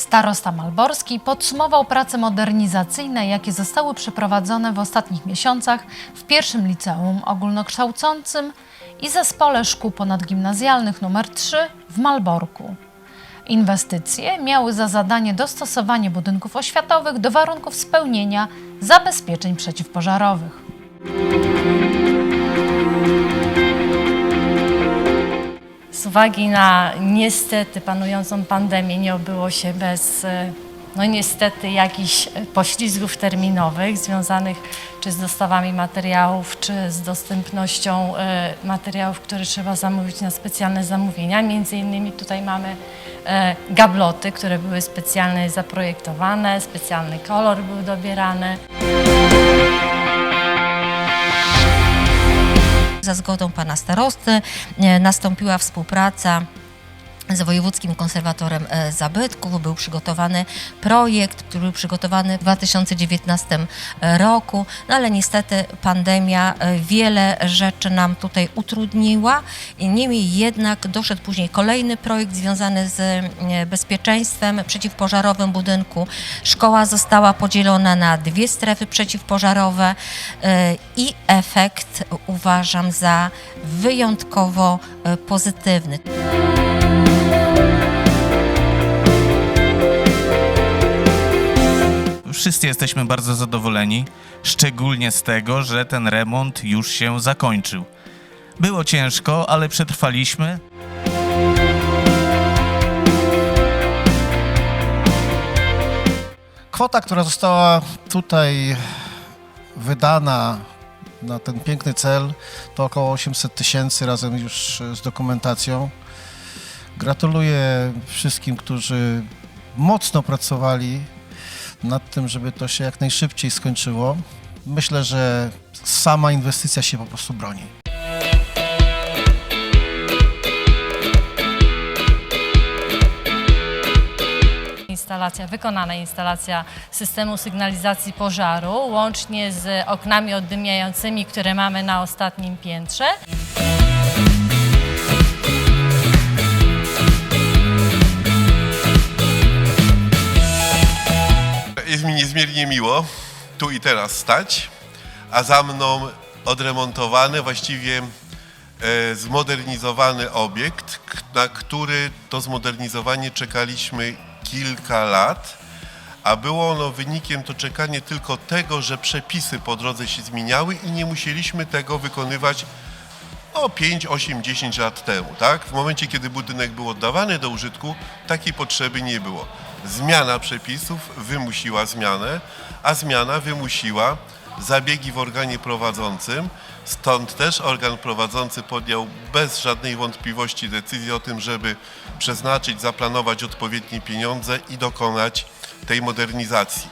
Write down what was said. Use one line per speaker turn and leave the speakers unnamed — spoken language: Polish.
Starosta Malborski podsumował prace modernizacyjne, jakie zostały przeprowadzone w ostatnich miesiącach w pierwszym liceum ogólnokształcącym i zespole szkół ponadgimnazjalnych nr 3 w Malborku. Inwestycje miały za zadanie dostosowanie budynków oświatowych do warunków spełnienia zabezpieczeń przeciwpożarowych.
Uwagi na niestety panującą pandemię nie obyło się bez, e, no niestety, jakichś e, poślizgów terminowych związanych czy z dostawami materiałów, czy z dostępnością e, materiałów, które trzeba zamówić na specjalne zamówienia. Między innymi tutaj mamy gabloty, które były specjalnie zaprojektowane, specjalny kolor był dobierany.
Za zgodą pana starosty. E, nastąpiła współpraca z Wojewódzkim Konserwatorem e, Zabytków. Był przygotowany projekt, który był przygotowany w 2019 roku, no ale niestety pandemia e, wiele rzeczy nam tutaj utrudniła. Niemniej jednak doszedł później kolejny projekt związany z e, bezpieczeństwem przeciwpożarowym budynku. Szkoła została podzielona na dwie strefy przeciwpożarowe e, i efekt uważam za wyjątkowo e, pozytywny.
Wszyscy jesteśmy bardzo zadowoleni, szczególnie z tego, że ten remont już się zakończył. Było ciężko, ale przetrwaliśmy.
Kwota, która została tutaj wydana na ten piękny cel, to około 800 tysięcy razem już z dokumentacją. Gratuluję wszystkim, którzy mocno pracowali nad tym, żeby to się jak najszybciej skończyło. Myślę, że sama inwestycja się po prostu broni.
Instalacja, wykonana instalacja systemu sygnalizacji pożaru, łącznie z oknami oddymiającymi, które mamy na ostatnim piętrze.
Niezmiernie miło tu i teraz stać, a za mną odremontowany, właściwie e, zmodernizowany obiekt, na który to zmodernizowanie czekaliśmy kilka lat, a było ono wynikiem to czekanie tylko tego, że przepisy po drodze się zmieniały i nie musieliśmy tego wykonywać no 5, 8, 10 lat temu, tak? W momencie, kiedy budynek był oddawany do użytku, takiej potrzeby nie było. Zmiana przepisów wymusiła zmianę, a zmiana wymusiła zabiegi w organie prowadzącym. Stąd też organ prowadzący podjął bez żadnej wątpliwości decyzję o tym, żeby przeznaczyć, zaplanować odpowiednie pieniądze i dokonać tej modernizacji.